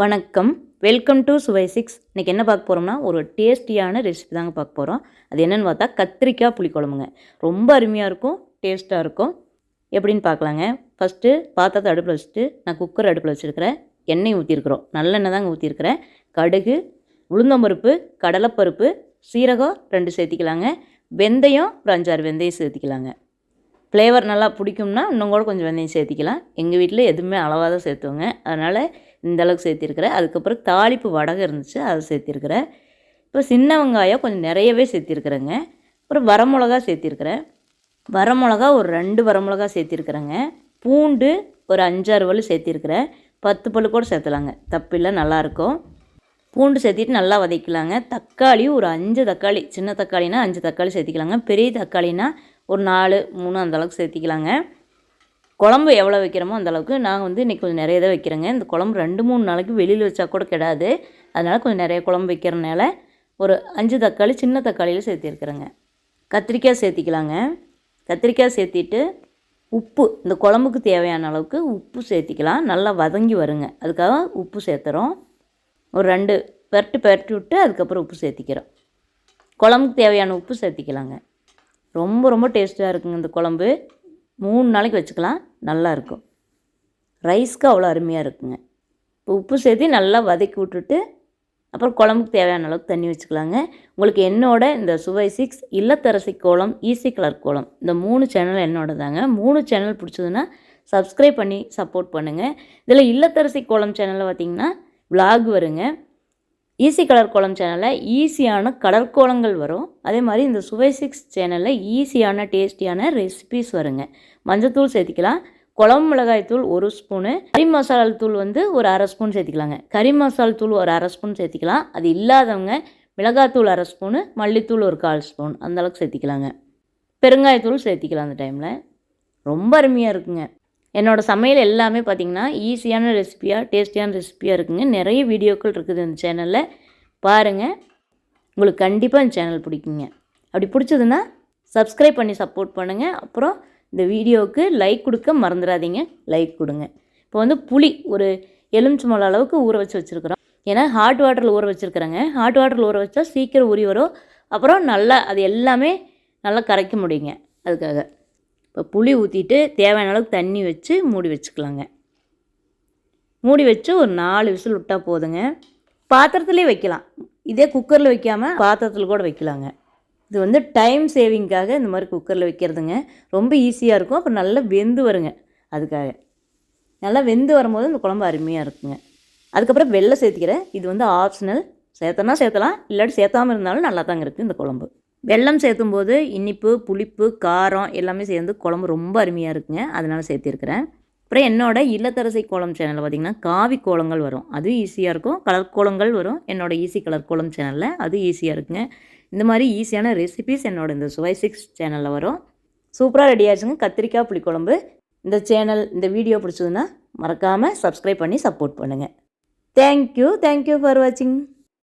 வணக்கம். Welcome to சுவை six இன்றைக்கி என்ன பார்க்க போகிறோம்னா ஒரு டேஸ்டியான ரெசிபி தாங்க பார்க்க போகிறோம் அது என்னென்னு பார்த்தா கத்திரிக்காய் புளிக்குழம்புங்க ரொம்ப அருமையாக இருக்கும் டேஸ்ட்டாக இருக்கும். எப்படின்னு பார்க்கலாங்க. ஃபஸ்ட்டு பாத்திரத்தை அடுப்பில் வச்சுட்டு நான் குக்கர் அடுப்பில் வச்சுருக்கிறேன். எண்ணெய் ஊற்றிருக்கிறோம் நல்லெண்ணெய் தாங்க ஊற்றிருக்கிறேன் கடுகு உளுந்தம்பருப்பு கடலைப்பருப்பு சீரகம் ரெண்டு சேர்த்திக்கலாங்க. வெந்தயம் ஒரு அஞ்சாறு வெந்தயம் சேர்த்திக்கலாங்க. ஃப்ளேவர் நல்லா பிடிக்கும்னா இன்னும் கூட கொஞ்சம் வெந்தயம் சேர்த்திக்கலாம். எங்கள் வீட்டில் எதுவுமே அளவாக தான் சேர்த்துவோங்க. அதனால் இந்தளவுக்கு சேர்த்திருக்கிறேன் அதுக்கப்புறம் தாளிப்பு வடகம் இருந்துச்சு அதை சேர்த்திருக்கிறேன் இப்போ சின்ன வெங்காயம் கொஞ்சம் நிறையவே சேர்த்திருக்கிறேங்க. அப்புறம் வரமிளகா சேர்த்திருக்கிறேன் வரமிளகா ஒரு ரெண்டு வரமிளகா சேர்த்திருக்கிறேங்க. பூண்டு ஒரு அஞ்சாறு பல்லு சேர்த்திருக்கிறேன் பத்து பல்லு கூட சேர்த்தலாங்க. தப்பில்லை நல்லாயிருக்கும். பூண்டு சேர்த்திட்டு நல்லா வதக்கலாங்க தக்காளி ஒரு அஞ்சு தக்காளி சின்ன தக்காளினா அஞ்சு தக்காளி சேர்த்திக்கலாங்க. பெரிய தக்காளினா ஒரு நாலு மூணு அந்தளவுக்கு சேர்த்திக்கலாங்க. குழம்பு எவ்வளோ வைக்கிறோமோ அந்த அளவுக்கு நாங்கள் வந்து இன்றைக்கி கொஞ்சம் நிறைய தான் வைக்கிறேங்க. இந்த குழம்பு ரெண்டு மூணு நாளைக்கு வெளியில் வச்சா கூட கிடாது. அதனால் கொஞ்சம் நிறைய குழம்பு வைக்கிறனால ஒரு அஞ்சு தக்காளி சின்ன தக்காளியில் சேர்த்திருக்கிறேங்க கத்திரிக்காய் சேர்த்திக்கலாங்க. கத்திரிக்காய் சேர்த்திட்டு உப்பு இந்த குழம்புக்கு தேவையான அளவுக்கு உப்பு சேர்த்திக்கலாம். நல்லா வதங்கி வருங்க. அதுக்காக உப்பு சேர்த்துறோம். ஒரு ரெண்டு பெரட்டு பெரட்டி விட்டு அதுக்கப்புறம் உப்பு சேர்த்திக்கிறோம். குழம்புக்கு தேவையான உப்பு சேர்த்திக்கலாங்க. ரொம்ப ரொம்ப டேஸ்ட்டாக இருக்குங்க இந்த குழம்பு. மூணு நாளைக்கு வச்சுக்கலாம் நல்லா இருக்கும். ரைஸ்க்கு அவ்வளோ அருமையாக இருக்குங்க. இப்போ உப்பு சேர்த்து நல்லா வதக்கி விட்டுட்டு அப்புறம் குழம்புக்கு தேவையான அளவுக்கு தண்ணி வச்சுக்கலாங்க. உங்களுக்கு என்னோட இந்த சுவை சிக்ஸ் இல்லத்தரசி கோலம் ஈஸி கலர் கோலம் இந்த மூணு சேனல் என்னோட தாங்க மூணு சேனல் பிடிச்சதுன்னா சப்ஸ்கிரைப் பண்ணி சப்போர்ட் பண்ணுங்கள் இதில் இல்லத்தரசி கோலம் சேனலில் பார்த்தீங்கன்னா விலாக் வருங்க. ஈஸி கலர் கோலம் சேனலில் ஈஸியான கடற்கோலங்கள் வரும். அதே மாதிரி இந்த சுவை சிக்ஸ் சேனலில் ஈஸியான டேஸ்டியான ரெசிபிஸ் வருங்க. மஞ்சத்தூள் சேர்த்திக்கலாம். குழம்பு மிளகாய் தூள் ஒரு ஸ்பூனு. கறி மசாலா தூள் வந்து ஒரு அரை ஸ்பூன் சேர்த்திக்கலாங்க. கறி மசாலா தூள் ஒரு அரை ஸ்பூன் சேர்த்திக்கலாம். அது இல்லாதவங்க மிளகாத்தூள் அரை ஸ்பூனு மல்லித்தூள் ஒரு கால் ஸ்பூன் அந்த அளவுக்கு சேர்த்திக்கலாங்க. பெருங்காயத்தூள் சேர்த்திக்கலாம் அந்த டைமில் ரொம்ப அருமையாக இருக்குங்க. என்னோடய சமையல் எல்லாமே பார்த்திங்கன்னா ஈஸியான ரெசிபியாக டேஸ்டியான ரெசிபியாக இருக்குங்க. நிறைய வீடியோக்கள் இருக்குது இந்த சேனலில். பாருங்கள் உங்களுக்கு கண்டிப்பாக இந்த சேனல் பிடிக்குங்க. அப்படி பிடிச்சதுன்னா சப்ஸ்கிரைப் பண்ணி சப்போர்ட் பண்ணுங்கள் அப்புறம் இந்த வீடியோவுக்கு லைக் கொடுக்க மறந்துடாதீங்க. லைக் கொடுங்க. இப்போ வந்து புளி ஒரு எலுமிச்சம்பழம் அளவுக்கு ஊற வச்சு வச்சுருக்குறோம். ஏன்னா ஹாட் வாட்டரில் ஊற வச்சுருக்குறேங்க. ஹாட் வாட்டரில் ஊற வச்சா சீக்கிரம் உரி வரும். அப்புறம் நல்லா அது எல்லாமே நல்லா கரைக்க முடியுங்க. அதுக்காக. இப்போ புளி ஊற்றிட்டு தேவையான அளவுக்கு தண்ணி வச்சு மூடி வச்சுக்கலாங்க. மூடி வச்சு ஒரு நாலு விசில் விட்டால் போதுங்க. பாத்திரத்துலேயே வைக்கலாம். இதே குக்கரில் வைக்காமல் பாத்திரத்தில் கூட வைக்கலாங்க. இது வந்து டைம் சேவிங்க்காக இந்த மாதிரி குக்கரில் வைக்கிறதுங்க. ரொம்ப ஈஸியாக இருக்கும். அப்புறம் நல்லா வெந்து வருங்க. அதுக்காக. நல்லா வெந்து வரும்போது இந்த குழம்பு அருமையாக இருக்குங்க. அதுக்கப்புறம் வெள்ளை சேர்த்திக்கிறேன். இது வந்து ஆப்ஷனல் சேர்த்தனா சேர்த்தலாம். இல்லாட்டி சேர்த்தாமல் இருந்தாலும் நல்லா தாங்க இருக்குது இந்த குழம்பு. வெல்லம் சேர்த்தும் போது இனிப்பு புளிப்பு காரம் எல்லாமே சேர்ந்து குழம்பு ரொம்ப அருமையாக இருக்குங்க. அதனால் சேர்த்திருக்கிறேன். அப்புறம் என்னோடய இல்லத்தரசை கோலம் சேனலில் பார்த்திங்கன்னா காவி கோலங்கள் வரும். அது ஈஸியாக இருக்கும். கலர் கோலங்கள் வரும். என்னோடய ஈஸி கலர் கோலம் சேனலில் அது ஈஸியாக இருக்குங்க. இந்த மாதிரி ஈஸியான ரெசிபிஸ் என்னோட இந்த சுவை சிக்ஸ் சேனலில் வரும். சூப்பராக ரெடி ஆச்சுங்க கத்திரிக்காய் புளிக்குழம்பு. இந்த சேனல் இந்த வீடியோ பிடிச்சதுன்னா மறக்காமல் சப்ஸ்கிரைப் பண்ணி சப்போர்ட் பண்ணுங்கள் தேங்க்யூ தேங்க்யூ ஃபார் வாட்சிங்